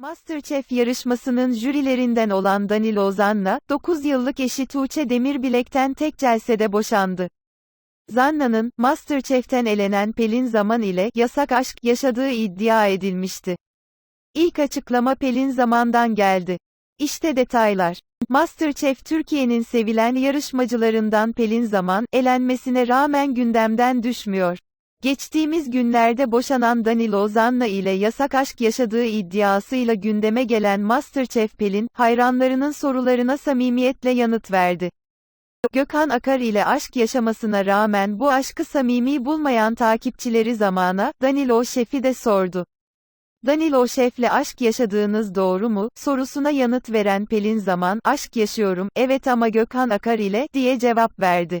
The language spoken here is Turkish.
Masterchef yarışmasının jürilerinden olan Danil Ozan'la, 9 yıllık eşi Tuğçe Demirbilek'ten tek celsede boşandı. Zanna'nın, Masterchef'ten elenen Pelin Zaman ile yasak aşk yaşadığı iddia edilmişti. İlk açıklama Pelin Zaman'dan geldi. İşte detaylar. Masterchef Türkiye'nin sevilen yarışmacılarından Pelin Zaman, elenmesine rağmen gündemden düşmüyor. Geçtiğimiz günlerde boşanan Danilo Ozan'la ile yasak aşk yaşadığı iddiasıyla gündeme gelen Masterchef Pelin, hayranlarının sorularına samimiyetle yanıt verdi. Gökhan Akar ile aşk yaşamasına rağmen bu aşkı samimi bulmayan takipçileri zamana, Danilo Şef'i de sordu. Danilo Şef'le aşk yaşadığınız doğru mu, sorusuna yanıt veren Pelin Zaman, aşk yaşıyorum, evet ama Gökhan Akar ile, diye cevap verdi.